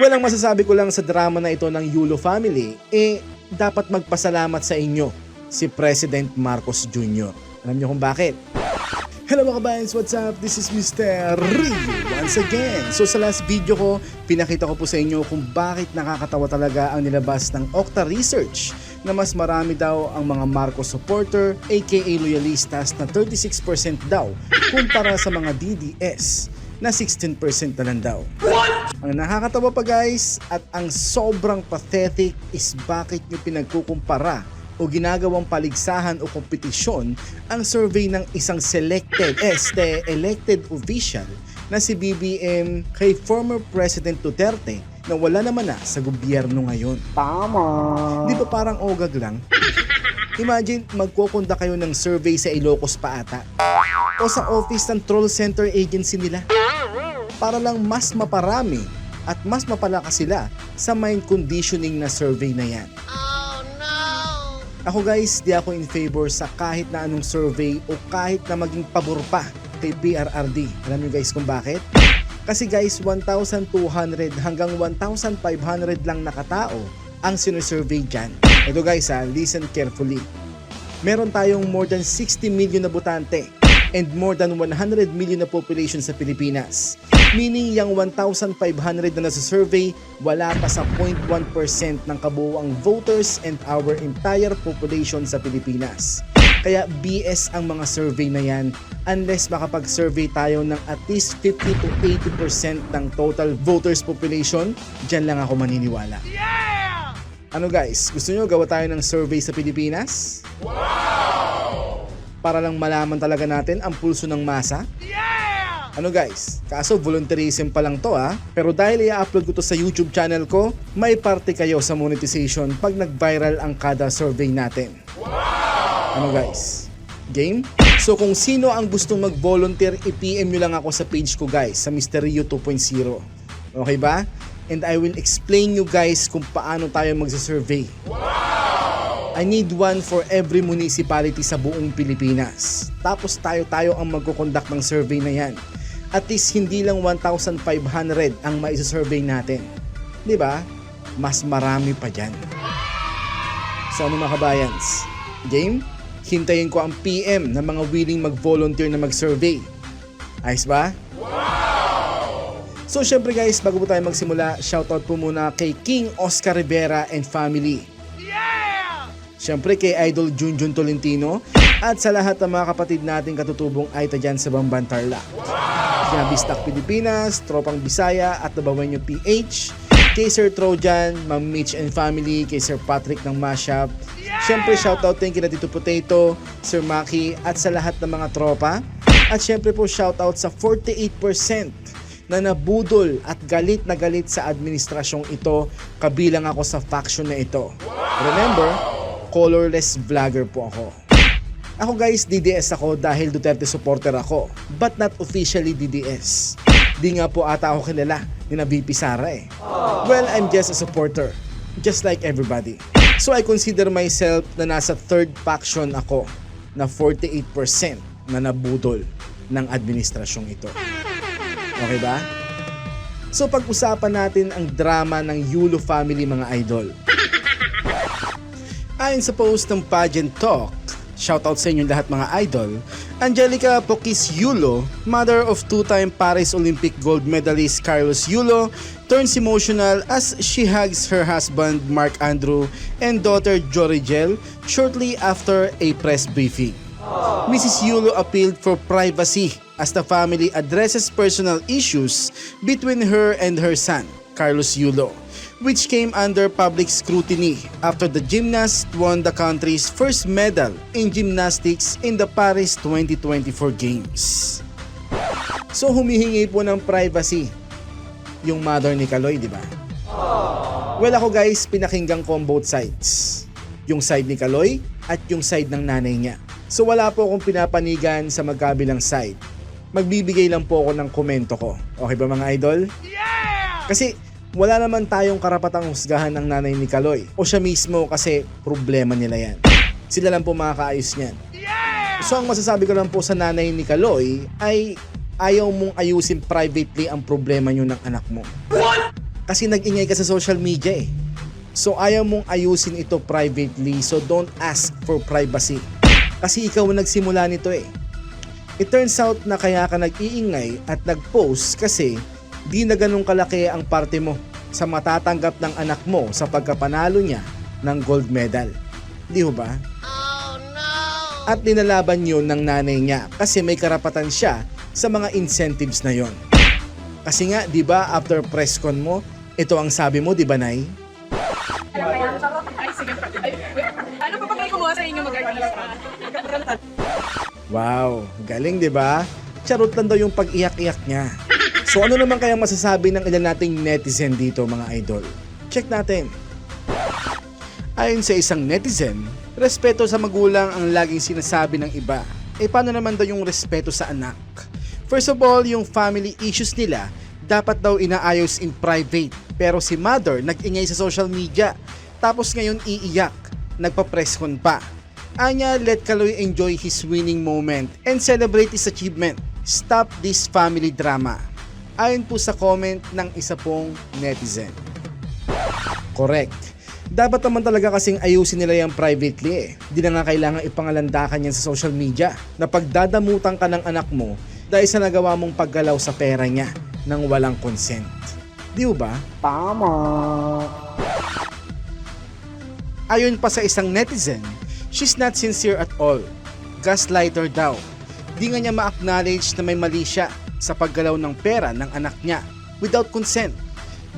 Walang masasabi ko lang sa drama na ito ng Yulo family, eh dapat magpasalamat sa inyo si President Marcos Jr. Alam niyo kung bakit? Hello mga kabayans, what's up? This is Mr. Rio once again. So sa last video ko, pinakita ko po sa inyo kung bakit nakakatawa talaga ang nilabas ng Okta Research na mas marami daw ang mga Marcos supporter aka loyalistas na 36% daw kumpara sa mga DDS na 16% na lang daw. Ang nakakatawa pa guys at ang sobrang pathetic is bakit nyo pinagkukumpara o ginagawang paligsahan o kompetisyon ang survey ng isang selected, este, elected official na si BBM kay former President Duterte na wala naman na sa gobyerno ngayon. Tama. Di ba parang ogag lang? Imagine, magkukunda kayo ng survey sa Ilocos pa ata. O sa office ng Troll Center Agency nila. Para lang mas maparami at mas mapalakas sila sa mind conditioning na survey na yan. Ako guys, di ako in favor sa kahit na anong survey o kahit na maging pabor pa kay PRRD. Alam niyo guys kung bakit? Kasi guys, 1,200 hanggang 1,500 lang nakatao ang sinusurvey dyan. Ito guys ha, listen carefully. Meron tayong more than 60 million na botante and more than 100 million na population sa Pilipinas. Meaning yung 1,500 na nasa survey, wala pa sa 0.1% ng kabuuang voters and our entire population sa Pilipinas. Kaya BS ang mga survey na yan unless makapag-survey tayo ng at least 50 to 80% ng total voters population, dyan lang ako maniniwala. Ano guys, gusto nyo gawa tayo ng survey sa Pilipinas? Para lang malaman talaga natin ang pulso ng masa? Ano guys, kaso volunteerism pa lang to ha. Pero dahil i-upload ko to sa YouTube channel ko, may parte kayo sa monetization pag nag-viral ang kada survey natin. Ano guys? Game? So kung sino ang gustong mag-volunteer, i-PM nyo lang ako sa page ko guys, sa Mysterio 2.0. Okay ba? And I will explain you guys kung paano tayo magsa-survey. I need one for every municipality sa buong Pilipinas. Tapos tayo-tayo ang magkukonduct ng survey na yan. At least hindi lang 1,500 ang maisa-survey natin. ba? Mas marami pa dyan. So ano mga kabayans? Game? Hintayin ko ang PM ng mga willing mag-volunteer na mag-survey. Ayos ba? So syempre guys, bago po tayo magsimula, shoutout po muna kay King Oscar Rivera and family. Siyempre kay Idol Junjun Tolentino at sa lahat ng mga kapatid nating katutubong Aita dyan sa Bamban Tarlac. Kina Bistak Pilipinas, Tropang Bisaya at Nabawenyo PH, kay Sir Trojan, Ma'am Mitch and family, kay Sir Patrick ng Mashap. Siyempre shoutout din kina Tito Potato, Sir Maki at sa lahat ng mga tropa. At siyempre po shoutout sa 48% na nabudol at galit na galit sa administrasyong ito kabilang ako sa faction na ito. Remember, colorless vlogger po ako. Ako guys, DDS ako dahil Duterte supporter ako, but not officially DDS. Di nga po ata ako kilala ni na VP Sara eh. Well, I'm just a supporter, just like everybody. So I consider myself na nasa third faction ako na 48% na nabudol ng administrasyong ito. Okay ba? So pag-usapan natin ang drama ng Yulo family mga idol. Ayon sa post ng Pageant Talk, shoutout sa inyong lahat mga idol, Angelica Pokis Yulo, mother of two-time Paris Olympic gold medalist Carlos Yulo, turns emotional as she hugs her husband Mark Andrew and daughter Jorigel shortly after a press briefing. Mrs. Yulo appealed for privacy as the family addresses personal issues between her and her son, Carlos Yulo, which came under public scrutiny after the gymnast won the country's first medal in gymnastics in the Paris 2024 Games. So humihingi po ng privacy yung mother ni Kaloy, di ba? Well ako guys, pinakinggan ko ang both sides. Yung side ni Kaloy at yung side ng nanay niya. So wala po akong pinapanigan sa magkabilang side. Magbibigay lang po ako ng komento ko. Okay ba mga idol? Kasi wala naman tayong karapatang husgahan ng nanay ni Kaloy. O siya mismo kasi problema nila yan. Sila lang po makakaayos niyan. So ang masasabi ko lang po sa nanay ni Kaloy ay ayaw mong ayusin privately ang problema nyo ng anak mo. Kasi nag-ingay ka sa social media eh. So ayaw mong ayusin ito privately so don't ask for privacy. Kasi ikaw ang nagsimula nito eh. It turns out na kaya ka nag-iingay at nag-post kasi di na ganun kalaki ang parte mo sa matatanggap ng anak mo sa pagkapanalo niya ng gold medal. Di ho ba? At ninalaban yun ng nanay niya kasi may karapatan siya sa mga incentives na yon. Kasi nga, di ba, after press con mo, ito ang sabi mo, di ba, Nay? Ay, sige. Ay, wait. Ano pa ba kayo kumuha sa inyo mag-artista? Wow, galing 'di ba? Charot lang daw yung pag-iyak-iyak niya. So ano naman kaya masasabi ng ilan nating netizen dito mga idol? Check natin. Ayon sa isang netizen, respeto sa magulang ang laging sinasabi ng iba. Eh paano naman daw yung respeto sa anak? First of all, yung family issues nila dapat daw inaayos in private. Pero si mother nag-ingay sa social media. Tapos ngayon iiyak. Nagpa-press con pa. Anya, let Kaloy enjoy his winning moment and celebrate his achievement. Stop this family drama. Ayon po sa comment ng isa pong netizen. Correct. Dapat naman talaga kasing ayusin nila yan privately eh. Di na nga kailangan ipangalandakan yan sa social media na pagdadamutan ka ng anak mo dahil sa nagawa mong paggalaw sa pera niya nang walang consent. Di ba? Tama. Ayon pa sa isang netizen, she's not sincere at all. Gaslighter daw. Di nga niya ma-acknowledge na may mali siya sa paggalaw ng pera ng anak niya without consent.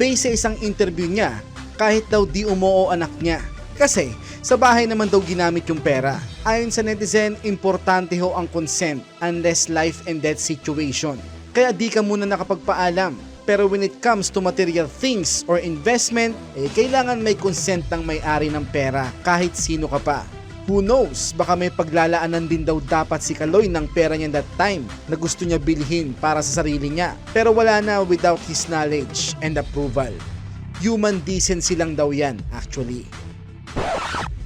Based sa isang interview niya, kahit daw di umoo anak niya. Kasi sa bahay naman daw ginamit yung pera. Ayon sa netizen, importante ho ang consent unless life and death situation. Kaya di ka muna nakapagpaalam. Pero when it comes to material things or investment, eh kailangan may consent ng may-ari ng pera kahit sino ka pa. Who knows, baka may paglalaanan din daw dapat si Kaloy ng pera niya that time na gusto niya bilhin para sa sarili niya. Pero wala na without his knowledge and approval. Human decency lang daw yan actually.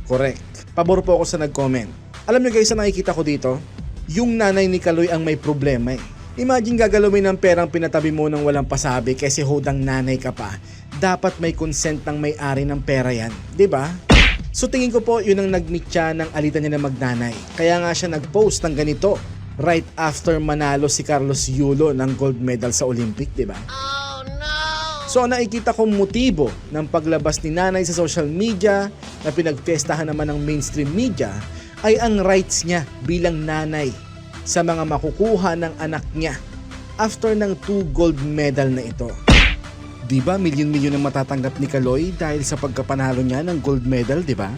Correct. Pabor po ako sa nag-comment. Alam niyo guys, sa nakikita ko dito, yung nanay ni Kaloy ang may problema eh. Imagine gagalawin ng perang pinatabi mo ng walang pasabi kasi hodang nanay ka pa. Dapat may consent ng may-ari ng pera yan, 'di ba? So tingin ko po yun ang nag-meet siya ng alitan niya na magnanay. Kaya nga siya nag-post ng ganito right after manalo si Carlos Yulo ng gold medal sa Olympic, 'di ba? So ang nakikita kong motibo ng paglabas ni nanay sa social media na pinagpestahan naman ng mainstream media ay ang rights niya bilang nanay sa mga makukuha ng anak niya after ng two gold medal na ito. Di ba milyon-milyon ang matatanggap ni Kaloy dahil sa pagkapanalo niya ng gold medal, di ba?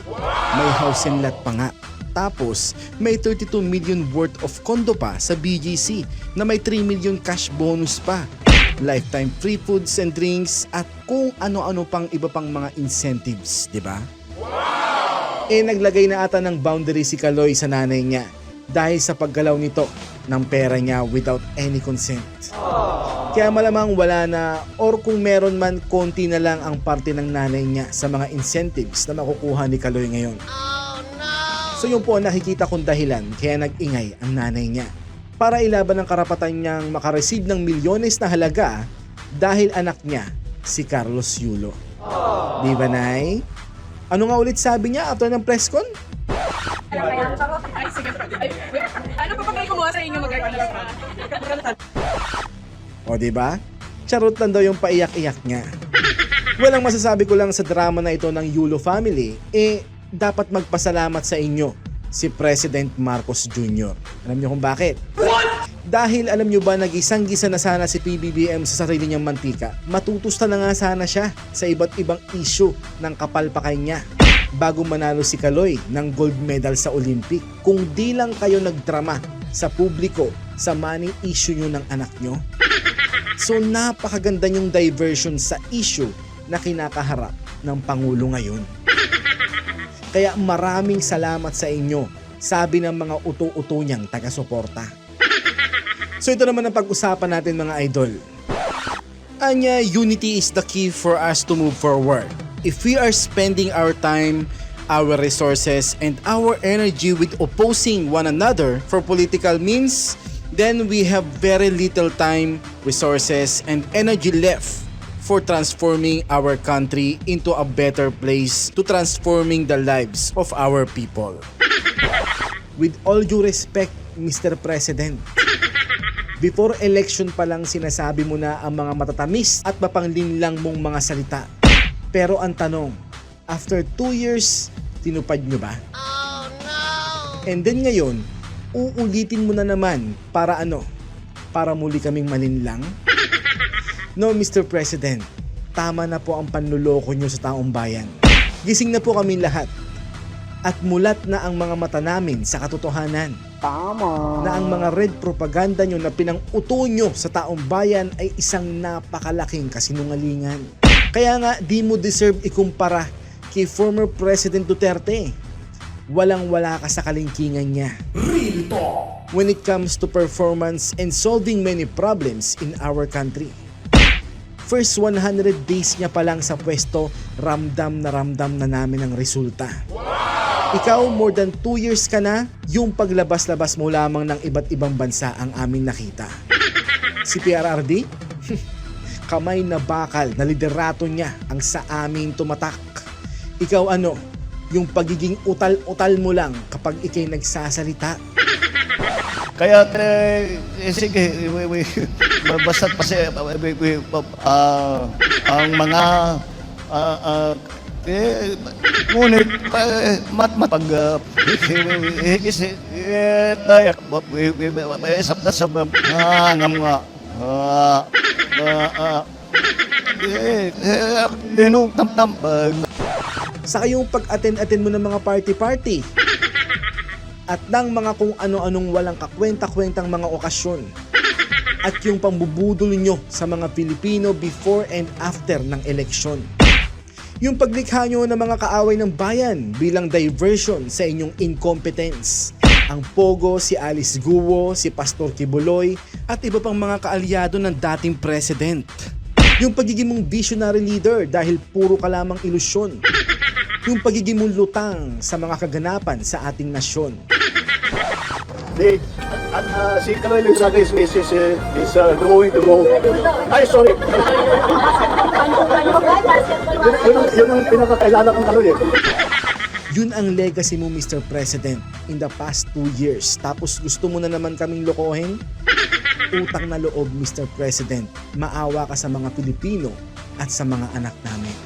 May house and lot pa nga. Tapos, may 32 million worth of condo pa sa BGC na may 3 million cash bonus pa. Lifetime free foods and drinks at kung ano-ano pang iba pang mga incentives, di ba? Eh naglagay na ata ng boundary si Kaloy sa nanay niya dahil sa paggalaw nito ng pera niya without any consent. Kaya malamang wala na or kung meron man konti na lang ang parte ng nanay niya sa mga incentives na makukuha ni Kaloy ngayon. So yun po ang nakikita kong dahilan kaya nag-ingay ang nanay niya. Para ilaban ang karapatan niyang makareceive ng milyones na halaga dahil anak niya si Carlos Yulo. Di ba, Nay? Ano nga ulit sabi niya after ng press con? Ay, sige. Ay, wait. Ano pa ba kayo kumuha sa inyo mag-artista? O ba? Charot lang daw yung paiyak-iyak niya. Walang masasabi ko lang sa drama na ito ng Yulo family, eh dapat magpasalamat sa inyo si President Marcos Jr. Alam niyo kung bakit? Dahil alam niyo ba nag-isang gisa na sana si PBBM sa sarili niyang mantika, matutusta na nga sana siya sa iba't ibang issue ng kapalpakay niya bago manalo si Kaloy ng gold medal sa Olympic. Kung di lang kayo nagdrama sa publiko sa money issue niyo ng anak niyo, So napakaganda yung diversion sa issue na kinakaharap ng Pangulo ngayon. Kaya maraming salamat sa inyo, sabi ng mga uto-uto niyang taga-suporta. So ito naman ang pag-usapan natin mga idol. Anya, unity is the key for us to move forward. If we are spending our time, our resources, and our energy with opposing one another for political means, then we have very little time, resources, and energy left for transforming our country into a better place to transforming the lives of our people. With all due respect, Mr. President, before election pa lang sinasabi mo na ang mga matatamis at mapanglinlang mong mga salita. Pero ang tanong, after two years, tinupad nyo ba? And then ngayon, uulitin mo na naman para ano? Para muli kaming malinlang? No, Mr. President. Tama na po ang panluloko nyo sa taong bayan. Gising na po kami lahat. At mulat na ang mga mata namin sa katotohanan. Tama. Na ang mga red propaganda nyo na pinang-uto nyo sa taong bayan ay isang napakalaking kasinungalingan. Kaya nga, di mo deserve ikumpara kay former President Duterte walang-wala ka sa kalingkingan niya. When it comes to performance and solving many problems in our country. First 100 days niya pa lang sa pwesto, ramdam na ramdam na namin ang resulta. Ikaw, more than 2 years ka na, yung paglabas-labas mo lamang ng iba't ibang bansa ang aming nakita. Si PRRD? Kamay na bakal na liderato niya ang sa amin tumatak. Ikaw ano, yung pagiging utal-utal mo lang kapag ikay nagsasalita. Kaya, eh, eh, sige, we, we, basta't kasi, we, we, ah, ang mga, ah, ah, eh, ngunit, eh, mat, mat, pag, uh, higis, eh, tayo, we, we, we, sap na sa, ah, ngam nga, ah, ah, ah, eh, eh, dinong tam-tam, pag, Saka yung pag-attend-attend mo ng mga party-party. At ng mga kung ano-anong walang kakwenta-kwentang mga okasyon. At yung pambubudol nyo sa mga Pilipino before and after ng eleksyon. Yung paglikha nyo ng mga kaaway ng bayan bilang diversion sa inyong incompetence. Ang Pogo, si Alice Guo, si Pastor Kibuloy, at iba pang mga kaalyado ng dating president. Yung pagiging mong visionary leader dahil puro ka lamang ilusyon. Yung pagiging mong lutang sa mga kaganapan sa ating nasyon. Di, at uh, si Kaloy Lusaga is, is, is, is uh, going to go. Ay, sorry. yun, yun, ang- pinakakailangan kong Kaloy eh. Yun ang legacy mo, Mr. President, in the past two years. Tapos gusto mo na naman kaming lokohin? Utang na loob, Mr. President. Maawa ka sa mga Pilipino at sa mga anak namin.